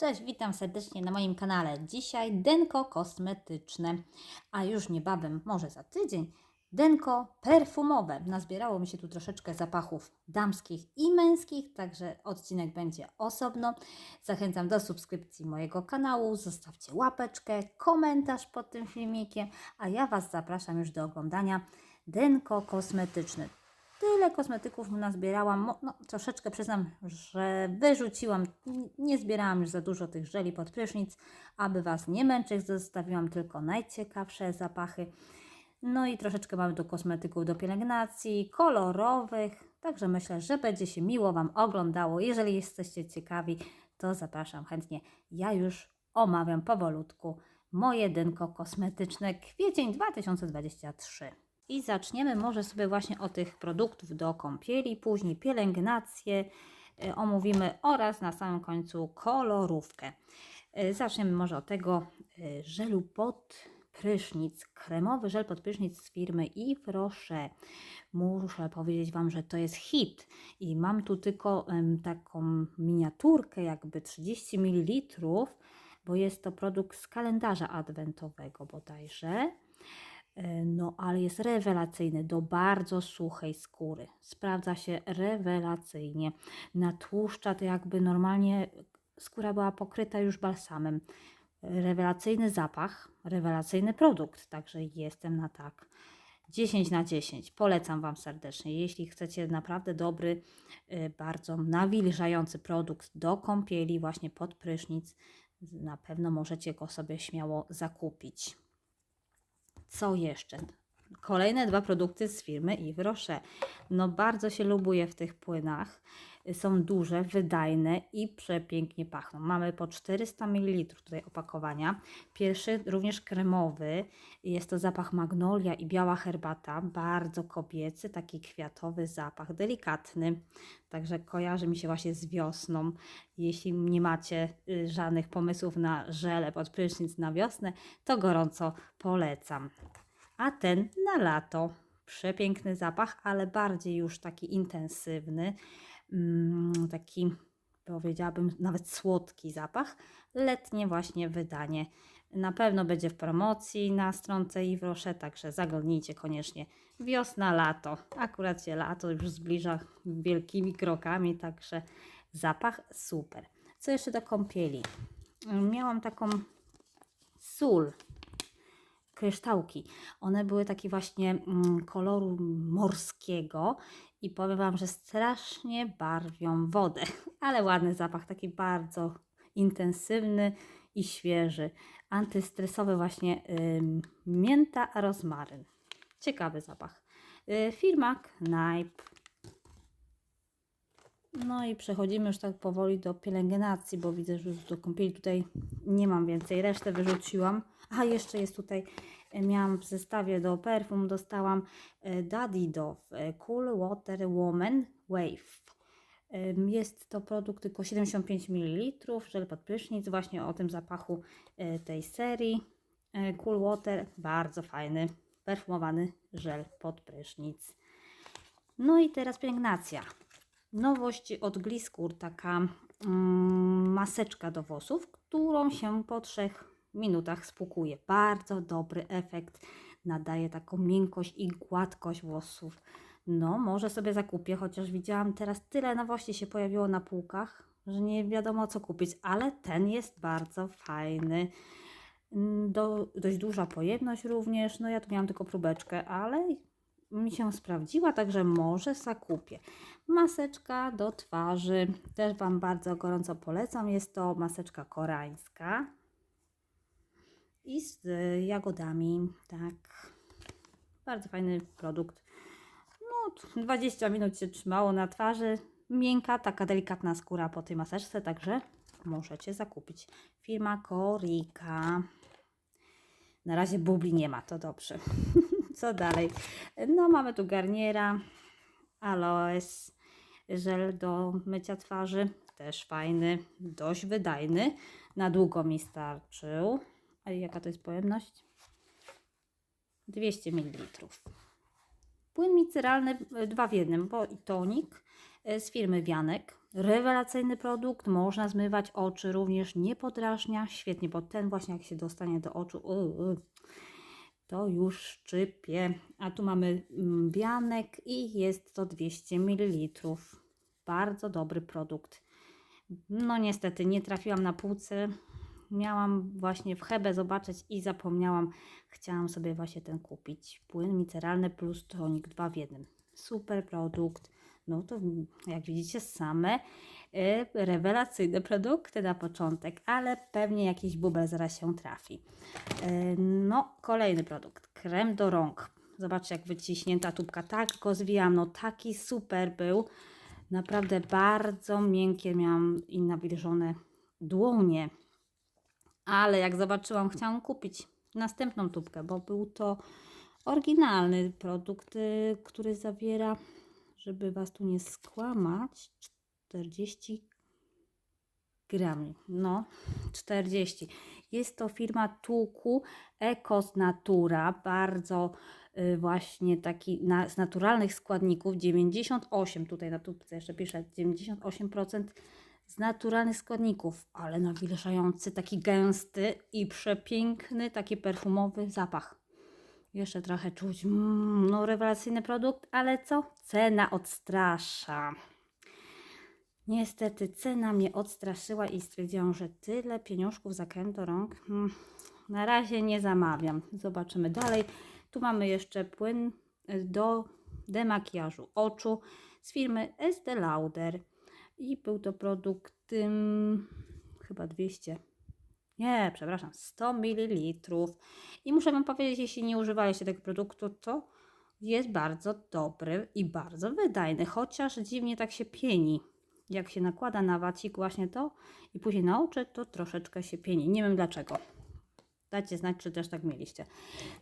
Cześć, witam serdecznie na moim kanale. Dzisiaj denko kosmetyczne, a już niebawem, może za tydzień, denko perfumowe. Nazbierało mi się tu troszeczkę zapachów damskich i męskich, także odcinek będzie osobno. Zachęcam do subskrypcji mojego kanału, zostawcie łapeczkę, komentarz pod tym filmikiem, a ja Was zapraszam już do oglądania denko kosmetyczne. Tyle kosmetyków nazbierałam, no troszeczkę przyznam, że wyrzuciłam, nie zbierałam już za dużo tych żeli pod prysznic, aby Was nie męczyć, zostawiłam tylko najciekawsze zapachy. No i troszeczkę mamy do kosmetyków do pielęgnacji, kolorowych, także myślę, że będzie się miło Wam oglądało. Jeżeli jesteście ciekawi, to zapraszam chętnie. Ja już omawiam powolutku moje dynko kosmetyczne kwiecień 2023. I zaczniemy może sobie właśnie od tych produktów do kąpieli, później pielęgnację y, omówimy oraz na samym końcu kolorówkę. Y, Zaczniemy może od tego y, żelu pod prysznic, kremowy żel pod prysznic z firmy Yves. Muszę powiedzieć Wam, że to jest hit i mam tu tylko taką miniaturkę, jakby 30 ml, bo jest to produkt z kalendarza adwentowego bodajże. E, No, ale jest rewelacyjny do bardzo suchej skóry. Sprawdza się rewelacyjnie. Natłuszcza to jakby normalnie skóra była pokryta już balsamem. Rewelacyjny zapach, rewelacyjny produkt, także jestem na tak. 10 na 10. Polecam Wam serdecznie. Jeśli chcecie naprawdę dobry, y, bardzo nawilżający produkt do kąpieli, właśnie pod prysznic, na pewno możecie go sobie śmiało zakupić. Co jeszcze? Kolejne dwa produkty z firmy Yves Rocher. No bardzo się lubuję w tych płynach. Są duże, wydajne i przepięknie pachną. Mamy po 400 ml tutaj opakowania. Pierwszy również kremowy. Jest to zapach magnolia i biała herbata. Bardzo kobiecy, taki kwiatowy zapach, delikatny. Także kojarzy mi się właśnie z wiosną. Jeśli nie macie y, żadnych pomysłów na żele pod prysznic na wiosnę, to gorąco polecam. A ten na lato. Przepiękny zapach, ale bardziej już taki intensywny. Mm, taki powiedziałabym nawet słodki zapach. Letnie właśnie wydanie. Na pewno będzie w promocji na stronce Yves Rocher, także zaglądnijcie koniecznie. Wiosna, lato. Akurat się lato już zbliża wielkimi krokami, także zapach super. Co jeszcze do kąpieli? Miałam taką sól kryształki. One były takie właśnie mm, koloru morskiego i powiem Wam, że strasznie barwią wodę, ale ładny zapach, taki bardzo intensywny i świeży. Antystresowy właśnie ym, mięta, rozmaryn. Ciekawy zapach. Y, firma Knajp. No i przechodzimy już tak powoli do pielęgnacji, bo widzę, że już do kąpieli tutaj nie mam więcej. Resztę wyrzuciłam. A jeszcze jest tutaj, miałam w zestawie do perfum, dostałam e, Daddy Dove e, Cool Water Woman Wave. Jest to produkt tylko 75 ml, żel pod prysznic, właśnie o tym zapachu e, tej serii. E, Cool Water, bardzo fajny, perfumowany żel pod prysznic. No i teraz pielęgnacja. Nowość od Gliskur, taka mm, maseczka do włosów, którą się po trzech minutach spłukuje. Bardzo dobry efekt, nadaje taką miękkość i gładkość włosów. No, może sobie zakupię, chociaż widziałam teraz tyle nowości się pojawiło na półkach, że nie wiadomo co kupić, ale ten jest bardzo fajny. Mm, Do, dość duża pojemność również. No ja tu miałam tylko próbeczkę, ale mi się sprawdziła, także może zakupię. Maseczka do twarzy, też Wam bardzo gorąco polecam. Jest to maseczka koreańska i z y, jagodami, tak. Bardzo fajny produkt. No, t- 20 minut się trzymało na twarzy. Miękka, taka delikatna skóra po tej maseczce, także możecie zakupić. Firma Korika. Na razie bubli nie ma, to dobrze. Co dalej? No, mamy tu garniera, aloes, żel do mycia twarzy, też fajny, dość wydajny. Na długo mi starczył. Jaka to jest pojemność? 200 ml. Płyn miceralny y, dwa w jednym, bo i tonik y, z firmy Wianek. Rewelacyjny produkt, można zmywać oczy, również nie podrażnia, świetnie, bo ten właśnie jak się dostanie do oczu, to już szczypie. A tu mamy mm, wianek i jest to 200 ml. Bardzo dobry produkt. No niestety nie trafiłam na półce. Miałam właśnie w Hebe zobaczyć i zapomniałam. Chciałam sobie właśnie ten kupić. Płyn miceralny plus tonik 2 w 1. Super produkt. No to jak widzicie same e, rewelacyjne produkty na początek, ale pewnie jakiś bubel zaraz się trafi. E, No, kolejny produkt. Krem do rąk. Zobaczcie, jak wyciśnięta tubka. Tak go zwijam. No, taki super był. Naprawdę bardzo miękkie miałam i nawilżone dłonie. Ale jak zobaczyłam, chciałam kupić następną tubkę, bo był to oryginalny produkt, y, który zawiera, żeby Was tu nie skłamać, 40 grami. No, 40. Jest to firma Tuku Ecos Natura, bardzo y, właśnie taki na, z naturalnych składników, 98, tutaj na tubce jeszcze piszę, 98% z naturalnych składników, ale nawilżający, taki gęsty i przepiękny, taki perfumowy zapach. Jeszcze trochę czuć, mm, no rewelacyjny produkt, ale co? Cena odstrasza. Niestety cena mnie odstraszyła i stwierdziłam, że tyle pieniążków za krem do rąk. Hmm, na razie nie zamawiam. Zobaczymy dalej. Tu mamy jeszcze płyn y, do demakijażu oczu z firmy Estee Lauder. I był to produkt ym, chyba 200. Nie, przepraszam, 100 ml. I muszę Wam powiedzieć, jeśli nie używaliście tego produktu, to jest bardzo dobry i bardzo wydajny, chociaż dziwnie tak się pieni. Jak się nakłada na wacik właśnie to i później na oczy, to troszeczkę się pieni. Nie wiem dlaczego. Dajcie znać, czy też tak mieliście.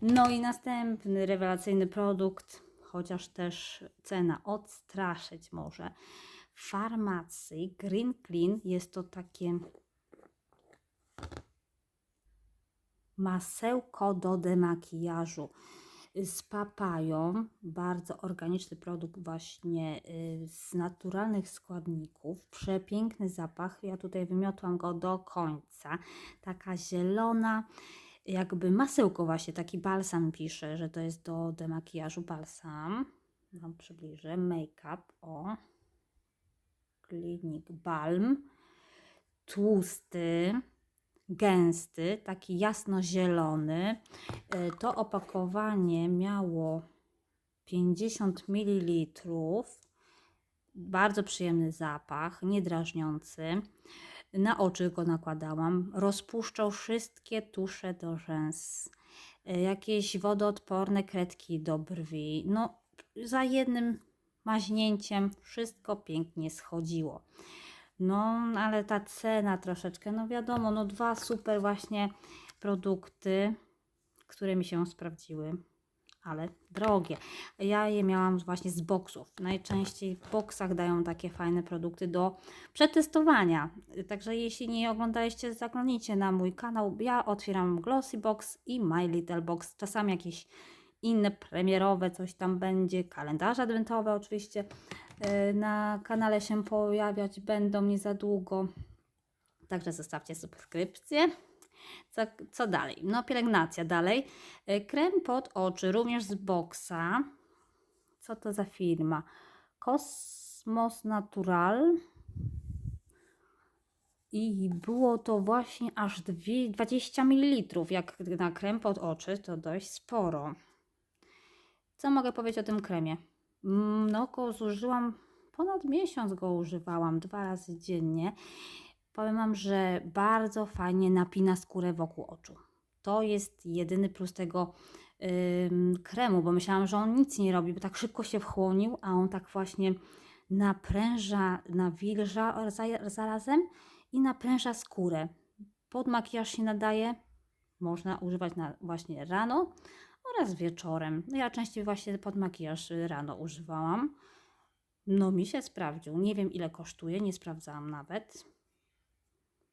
No i następny rewelacyjny produkt, chociaż też cena odstraszyć może. Farmacji. Green Clean jest to takie masełko do demakijażu. Z papają, bardzo organiczny produkt właśnie y, z naturalnych składników, przepiękny zapach, ja tutaj wymiotłam go do końca, taka zielona, jakby masełko właśnie, taki balsam pisze, że to jest do demakijażu. Balsam, Wam przybliżę, make-up, o, Klinik Balm, tłusty, gęsty, taki jasnozielony. E, To opakowanie miało 50 ml. Bardzo przyjemny zapach, niedrażniący. Na oczy go nakładałam. Rozpuszczał wszystkie tusze do rzęs. e, Jakieś wodoodporne kredki do brwi. No, za jednym maźnięciem wszystko pięknie schodziło. No, ale ta cena troszeczkę, no wiadomo, no dwa super właśnie produkty, które mi się sprawdziły, ale drogie. Ja je miałam właśnie z boksów. Najczęściej w boksach dają takie fajne produkty do przetestowania. Także jeśli nie oglądaliście, zaglądnijcie na mój kanał. Ja otwieram Glossy Box i My Little Box. Czasami jakieś inne premierowe coś tam będzie, kalendarze adwentowe oczywiście e, na kanale się pojawiać będą nie za długo. Także zostawcie subskrypcję. Co, co dalej? No, pielęgnacja dalej. E, Krem pod oczy, również z Boxa. Co to za firma? Cosmos Natural. I było to właśnie aż dwie- 20 ml. Jak na krem pod oczy, to dość sporo. Co mogę powiedzieć o tym kremie? Mm, No, go zużyłam ponad miesiąc, go używałam dwa razy dziennie. Powiem Wam, że bardzo fajnie napina skórę wokół oczu. To jest jedyny plus tego ym, kremu, bo myślałam, że on nic nie robi, bo tak szybko się wchłonił, a on tak właśnie napręża, nawilża za- zarazem i napręża skórę. Pod makijaż się nadaje, można używać na, właśnie rano oraz wieczorem. No Ja częściej właśnie pod makijaż y, rano używałam. No mi się sprawdził. Nie wiem ile kosztuje, nie sprawdzałam nawet.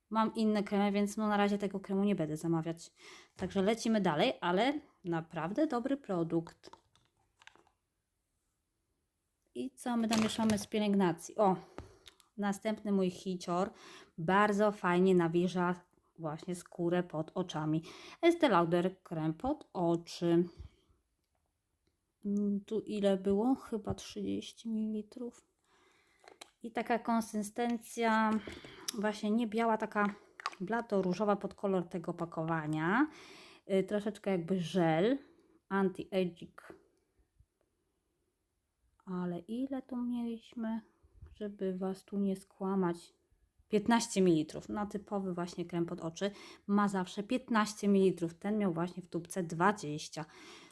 Mam inne kremy, więc no na razie tego kremu nie będę zamawiać. Także lecimy dalej, ale naprawdę dobry produkt. I co my tam mieszamy z pielęgnacji? O, Następny mój hicior bardzo fajnie nawilża właśnie skórę pod oczami. Estee Lauder krem pod oczy. Mm, Tu ile było? Chyba 30 ml. I taka konsystencja właśnie nie biała, taka blato-różowa pod kolor tego opakowania. Y, troszeczkę jakby żel anti-aging. Ale ile tu mieliśmy, żeby Was tu nie skłamać? 15 ml. No typowy właśnie krem pod oczy ma zawsze 15 ml. Ten miał właśnie w tubce 20.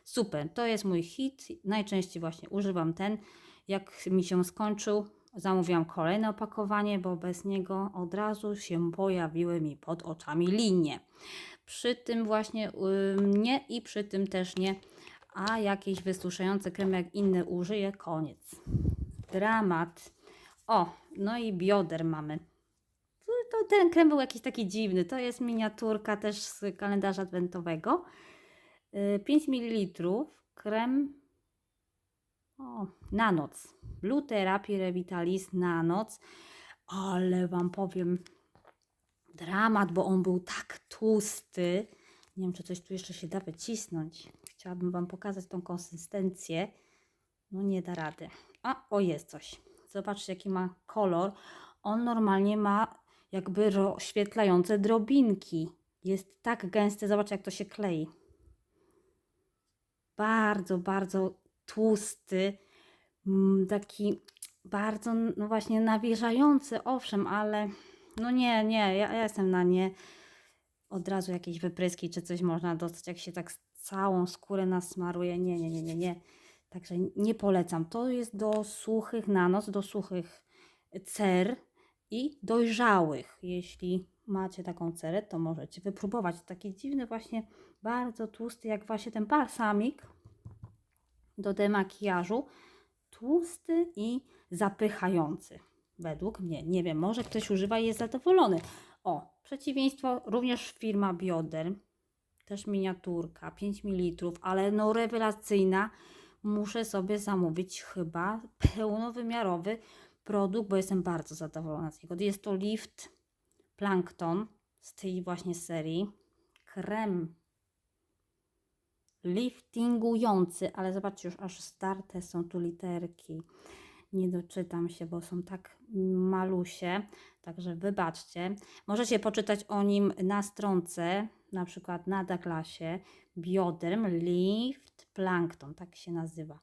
Super, to jest mój hit. Najczęściej właśnie używam ten. Jak mi się skończył, zamówiłam kolejne opakowanie, bo bez niego od razu się pojawiły mi pod oczami linie. Przy tym właśnie y, nie i przy tym też nie. A jakieś wysuszające kremy jak inne użyję, koniec. Dramat. O, no i bioder mamy. To, ten krem był jakiś taki dziwny. To jest miniaturka też z kalendarza adwentowego. Y, 5 ml krem o, na noc. Blue Therapy Revitalis na noc. Ale Wam powiem, dramat, bo on był tak tłusty. Nie wiem, czy coś tu jeszcze się da wycisnąć. Chciałabym Wam pokazać tą konsystencję. No nie da rady. A, o jest coś. Zobaczcie, jaki ma kolor. On normalnie ma jakby rozświetlające drobinki. Jest tak gęsty. Zobaczcie, jak to się klei. Bardzo, bardzo tłusty. Mm, Taki bardzo, no właśnie, nawilżający, owszem, ale no nie, nie, ja, ja jestem na nie. Od razu jakieś wypryski czy coś można dostać, jak się tak całą skórę nasmaruje. Nie, nie, nie, nie, nie. Także nie polecam. To jest do suchych na noc, do suchych cer i dojrzałych. Jeśli macie taką cerę, to możecie wypróbować. Taki dziwny właśnie, bardzo tłusty, jak właśnie ten balsamik do demakijażu. Tłusty i zapychający. Według mnie. Nie wiem, może ktoś używa i jest zadowolony. O, przeciwieństwo również firma Bioder. Też miniaturka, 5 ml, ale no rewelacyjna. Muszę sobie zamówić chyba pełnowymiarowy produkt, bo jestem bardzo zadowolona z niego. Jest to Lift Plankton z tej właśnie serii. Krem liftingujący, ale zobaczcie, już aż starte są tu literki. Nie doczytam się, bo są tak malusie, także wybaczcie. Możecie poczytać o nim na stronce, na przykład na Douglasie. Bioderm Lift Plankton, tak się nazywa.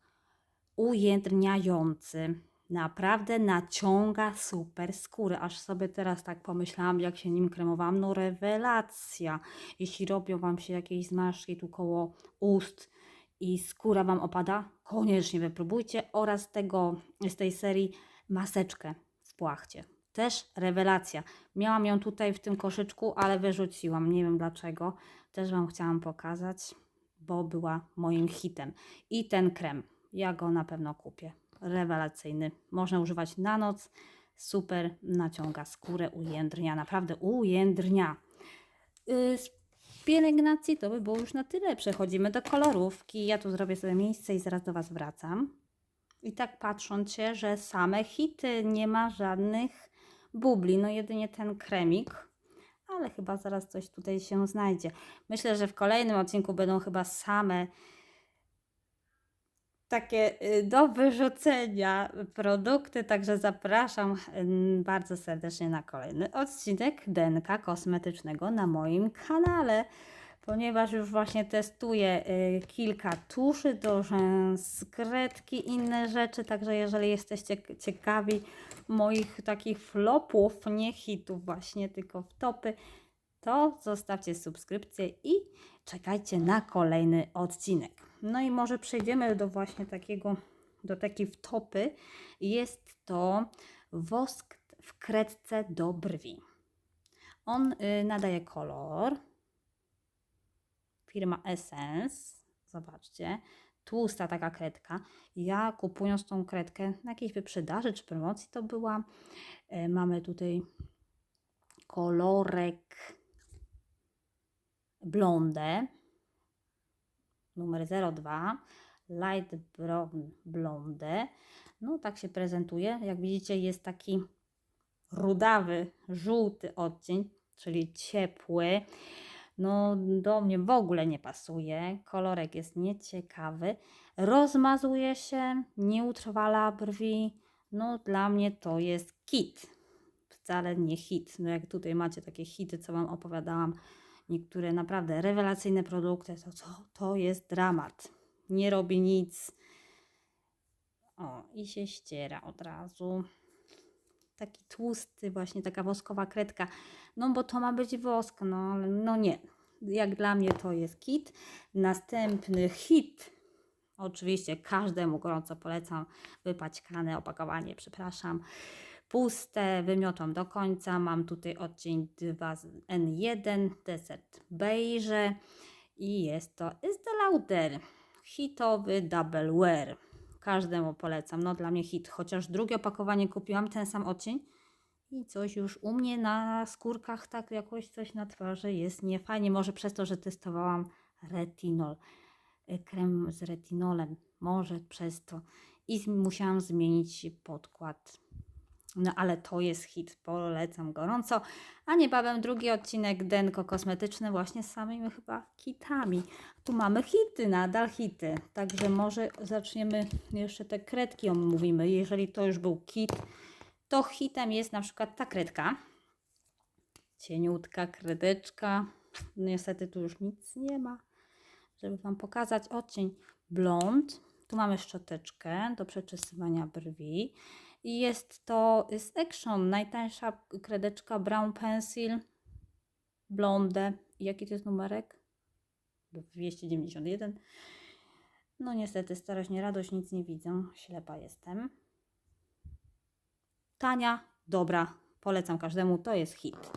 Ujędrniający. Naprawdę naciąga super skórę. Aż sobie teraz tak pomyślałam, jak się nim kremowałam. No rewelacja. Jeśli robią Wam się jakieś zmarszczki tu koło ust i skóra Wam opada, koniecznie wypróbujcie. Oraz tego, z tej serii maseczkę w płachcie. Też rewelacja. Miałam ją tutaj w tym koszyczku, ale wyrzuciłam. Nie wiem dlaczego. Też Wam chciałam pokazać, bo była moim hitem. I ten krem. Ja go na pewno kupię. Rewelacyjny. Można używać na noc. Super naciąga skórę, ujędrnia. Naprawdę ujędrnia. Yy, z pielęgnacji to by było już na tyle. Przechodzimy do kolorówki. Ja tu zrobię sobie miejsce i zaraz do Was wracam. I tak patrząc się, że same hity, nie ma żadnych bubli, no jedynie ten kremik, ale chyba zaraz coś tutaj się znajdzie. Myślę, że w kolejnym odcinku będą chyba same takie y, do wyrzucenia produkty, także zapraszam bardzo serdecznie na kolejny odcinek Denka Kosmetycznego na moim kanale, ponieważ już właśnie testuję y, kilka tuszy do rzęs, kredki, inne rzeczy, także jeżeli jesteście ciekawi moich takich flopów, nie hitów właśnie, tylko w topy, to zostawcie subskrypcję i czekajcie na kolejny odcinek. No i może przejdziemy do właśnie takiego, do takiej wtopy. Jest to wosk w kredce do brwi. On y, nadaje kolor. Firma Essence. Zobaczcie. Tłusta taka kredka. Ja kupując tą kredkę na jakiejś wyprzedaży czy promocji to była. Y, mamy tutaj kolorek blondę numer 02 light brown blondę no tak się prezentuje jak widzicie jest taki rudawy, żółty odcień, czyli ciepły. No, do mnie w ogóle nie pasuje. Kolorek jest nieciekawy. Rozmazuje się, nie utrwala brwi. No, dla mnie to jest kit. Wcale nie hit. No, jak tutaj macie takie hity, co Wam opowiadałam, niektóre naprawdę rewelacyjne produkty, to, to, to jest dramat. Nie robi nic. O, i się ściera od razu. Taki tłusty, właśnie taka woskowa kredka. No bo to ma być wosk, no ale no nie. Jak dla mnie to jest kit. Następny hit. Oczywiście każdemu gorąco polecam wypaćkane opakowanie, przepraszam. Puste, wymiotłam do końca. Mam tutaj odcień 2N1, desert beige i jest to Estee Lauder. Hitowy double wear. Każdemu polecam. No dla mnie hit. Chociaż drugie opakowanie kupiłam ten sam odcień i coś już u mnie na skórkach tak jakoś coś na twarzy jest niefajnie. Może przez to, że testowałam retinol, y, krem z retinolem. Może przez to. I musiałam zmienić podkład. No ale to jest hit, polecam gorąco. A niebawem drugi odcinek Denko kosmetyczny właśnie z samymi chyba kitami. Tu mamy hity, nadal hity. Także może zaczniemy jeszcze te kredki omówimy. Jeżeli to już był kit, to hitem jest na przykład ta kredka. Cieniutka kredeczka. Niestety tu już nic nie ma, żeby Wam pokazać. Odcień blond. Tu mamy szczoteczkę do przeczysywania brwi. I jest to z Action, najtańsza kredeczka Brown Pencil Blonde. Jaki to jest numerek? 291. No niestety, starość nie radość, nic nie widzę. Ślepa jestem. Tania, dobra, polecam każdemu, to jest hit.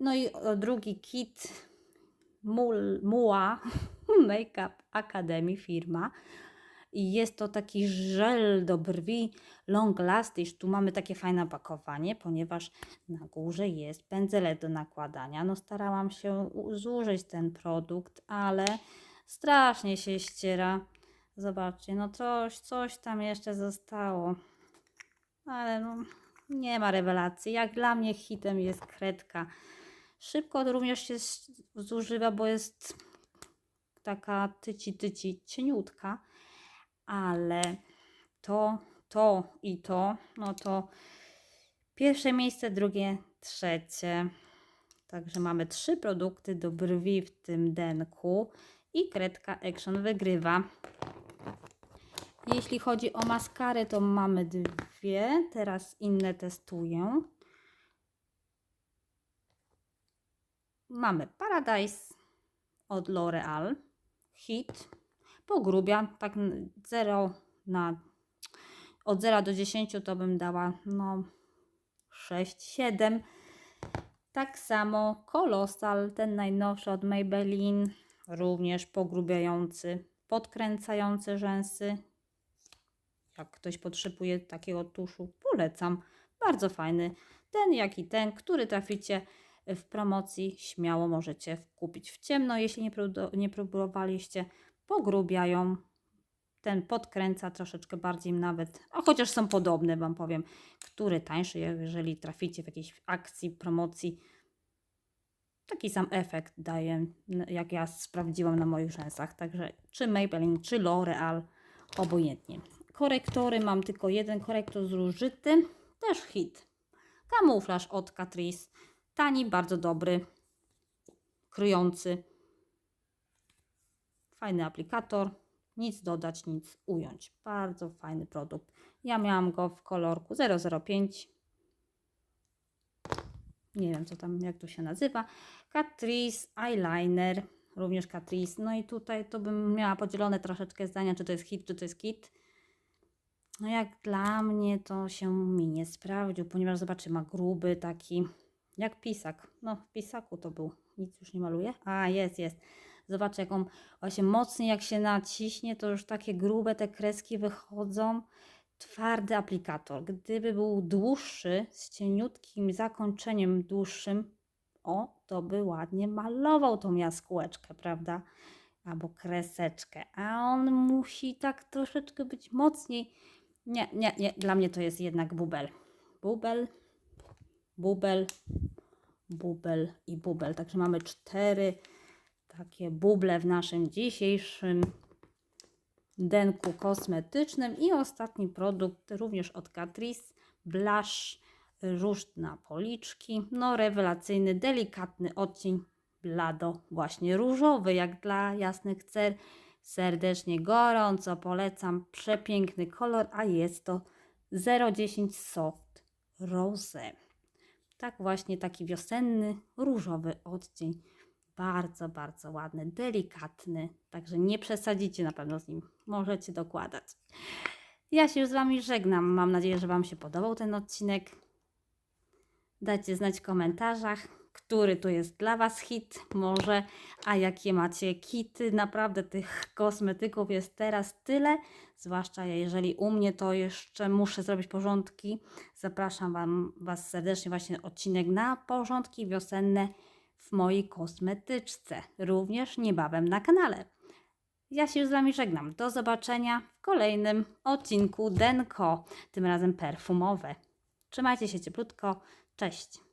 No i o, drugi kit Mul, Mua Makeup Academy firma. I jest to taki żel do brwi Long Lasting. Tu mamy takie fajne opakowanie, ponieważ na górze jest pędzelek do nakładania. No starałam się zużyć ten produkt, ale strasznie się ściera. Zobaczcie, no coś, coś tam jeszcze zostało. Ale no, nie ma rewelacji. Jak dla mnie hitem jest kredka. Szybko również się zużywa, bo jest taka tyci, tyci, cieniutka, ale to, to i to, no to pierwsze miejsce, drugie, trzecie. Także mamy trzy produkty do brwi w tym denku i kredka Action wygrywa. Jeśli chodzi o maskarę, to mamy dwie. Teraz inne testuję. Mamy Paradise od L'Oreal. Hit. Pogrubia. Tak 0 na... Od 0 do 10 to bym dała no 6, 7. Tak samo Colossal, ten najnowszy od Maybelline. Również pogrubiający, podkręcający rzęsy jak ktoś potrzebuje takiego tuszu, polecam. Bardzo fajny. Ten, jak i ten, który traficie w promocji, śmiało możecie kupić w ciemno, jeśli nie, próbu- nie próbowaliście. Pogrubiają. Ten podkręca troszeczkę bardziej nawet, a chociaż są podobne, Wam powiem, który tańszy, jeżeli traficie w jakiejś akcji, promocji. Taki sam efekt daje, jak ja sprawdziłam na moich rzęsach. Także czy Maybelline, czy L'Oreal, obojętnie. Korektory mam tylko jeden korektor zużyty, też hit. Kamuflaż od Catrice. Tani, bardzo dobry, kryjący. Fajny aplikator. Nic dodać, nic ująć. Bardzo fajny produkt. Ja miałam go w kolorku 005. Nie wiem, co tam, jak to się nazywa. Catrice Eyeliner. Również Catrice. No i tutaj to bym miała podzielone troszeczkę zdania, czy to jest hit, czy to jest kit. No jak dla mnie to się mi nie sprawdził, ponieważ zobaczcie, ma gruby taki, jak pisak. No w pisaku to był, nic już nie maluje. A jest, jest. Zobaczcie, jak on właśnie mocniej jak się naciśnie, to już takie grube te kreski wychodzą. Twardy aplikator. Gdyby był dłuższy, z cieniutkim zakończeniem dłuższym, o, to by ładnie malował tą jaskółeczkę, prawda? Albo kreseczkę. A on musi tak troszeczkę być mocniej. Nie, nie, nie. Dla mnie to jest jednak bubel. Bubel. bubel, bubel i bubel. Także mamy cztery takie buble w naszym dzisiejszym denku kosmetycznym. I ostatni produkt również od Catrice, blush róż na policzki. No rewelacyjny, delikatny odcień blado, właśnie różowy, jak dla jasnych cer. Serdecznie, gorąco polecam. Przepiękny kolor, a jest to 010 Soft Rose. Tak właśnie taki wiosenny, różowy odcień. Bardzo, bardzo ładny, delikatny. Także nie przesadzicie na pewno z nim. Możecie dokładać. Ja się już z Wami żegnam. Mam nadzieję, że Wam się podobał ten odcinek. Dajcie znać w komentarzach, który tu jest dla Was hit, może, a jakie macie kity. Naprawdę tych kosmetyków jest teraz tyle, zwłaszcza jeżeli u mnie to jeszcze muszę zrobić porządki. Zapraszam wam, Was serdecznie właśnie odcinek na porządki wiosenne w mojej kosmetyczce, również niebawem na kanale. Ja się już z Wami żegnam. Do zobaczenia w kolejnym odcinku Denko, tym razem perfumowe. Trzymajcie się cieplutko. Cześć.